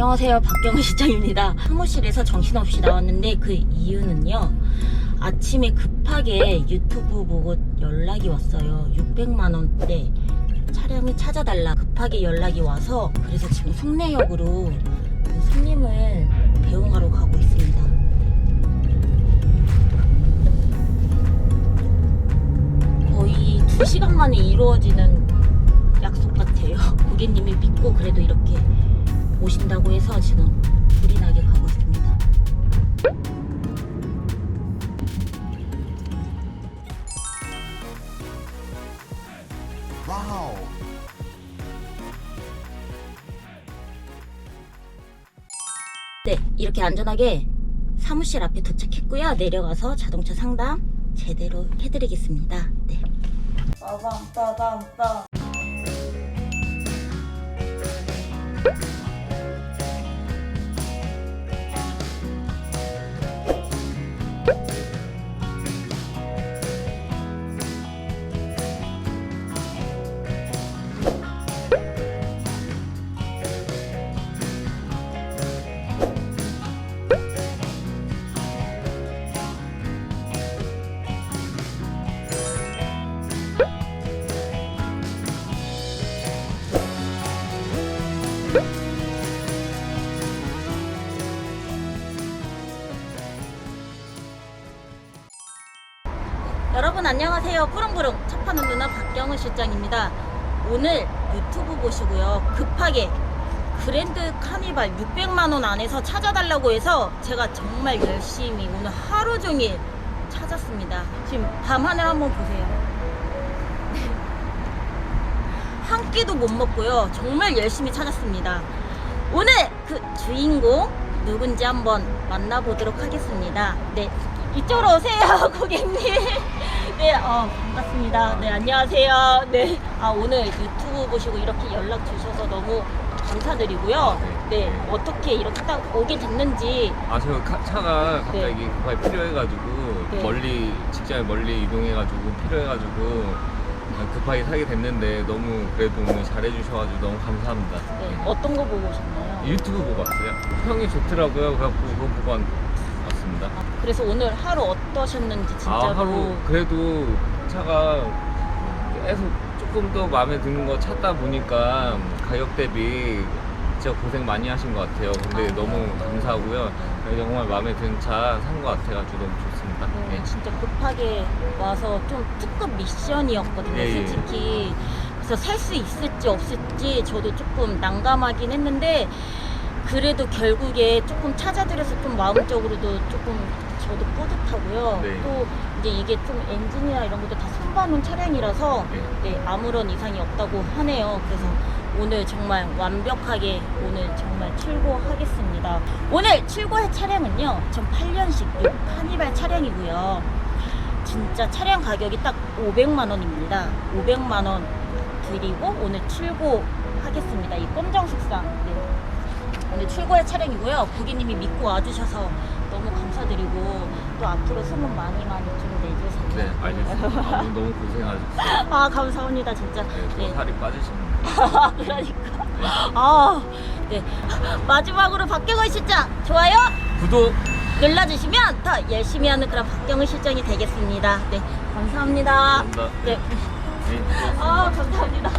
안녕하세요. 박경은 시장입니다. 사무실에서 정신없이 나왔는데 그 이유는요. 아침에 급하게 유튜브 보고 연락이 왔어요. 600만 원대 차량을 찾아달라 급하게 연락이 와서 그래서 지금 송내역으로 그 손님을 배웅하러 가고 있습니다. 거의 2시간 만에 이루어지는 약속 같아요. 고객님이 믿고 그래도 이렇게 오신다고 해서 지금 불이 나게 가고 있습니다. 와우. 네, 이렇게 안전하게 사무실 앞에 도착했고요. 내려가서 자동차 상담 제대로 해드리겠습니다. 네. 빠밤 빠밤 빠. 여러분 안녕하세요. 뿌릉뿌릉 차 파는 누나 박경은 실장입니다. 오늘 유튜브 보시고요. 급하게 그랜드 카니발 600만 원 안에서 찾아달라고 해서 제가 정말 열심히 오늘 하루 종일 찾았습니다. 지금 밤하늘 한번 보세요. 한 끼도 못 먹고요. 정말 열심히 찾았습니다. 오늘 그 주인공 누군지 한번 만나보도록 하겠습니다. 네, 이쪽으로 오세요, 고객님. 네, 어, 반갑습니다. 네, 안녕하세요. 네, 아, 오늘 유튜브 보시고 이렇게 연락 주셔서 너무 감사드리고요. 네, 어떻게 이렇게 딱 오게 됐는지 아, 제가 카- 차가 갑자기 급하게 필요해가지고 네. 멀리 직장에 멀리 이동해가지고 필요해가지고 급하게 사게 됐는데 너무 그래도 오늘 잘해주셔가지고 너무 감사합니다. 네, 어떤 거 보고 오셨나요? 유튜브 보고 왔어요. 평이 좋더라고요. 그래갖고 그거 보고 왔- 왔습니다. 아, 그래서 오늘 하루 어떠셨는지 진짜로 아 하루 그래도 차가 계속 조금 더 마음에 드는 거 찾다 보니까 가격 대비 진짜 고생 많이 하신 것 같아요. 근데 아, 너무 네. 감사하고요. 정말 마음에 드는 차 산 것 같아가지고 너무 좋습니다. 네, 네. 진짜 급하게 와서 좀 특급 미션이었거든요, 예, 예. 솔직히. 그래서 살 수 있을지 없을지 저도 조금 난감하긴 했는데 그래도 결국에 조금 찾아드려서 좀 마음적으로도 조금 저도 뿌듯하고요. 네. 또 이제 이게 좀 엔진이나 이런 것도 다 손봐놓은 차량이라서 네. 네, 아무런 이상이 없다고 하네요. 그래서 오늘 정말 완벽하게 오늘 정말 출고하겠습니다. 오늘 출고할 차량은요, 2008년식 6 카니발 차량이고요. 진짜 차량 가격이 딱 500만 원입니다. 500만 원 드리고 오늘 출고하겠습니다. 이 검정 색상. 네. 오늘 출고할 차량이고요. 고객님이 믿고 와주셔서 너무 감사드리고 또 앞으로 소문 많이 많이 좀 내주세요. 네, 알겠습니다. 아, 오늘 너무 고생하셨어요. 아 감사합니다 진짜. 네, 또 네. 살이 빠지시는 아, 그러니까. 아, 네. 마지막으로 박경은 실장 좋아요 구독! 눌러주시면 더 열심히 하는 그런 박경은 실장이 되겠습니다. 네, 감사합니다. 감사합니다. 네. 네. 아, 감사합니다.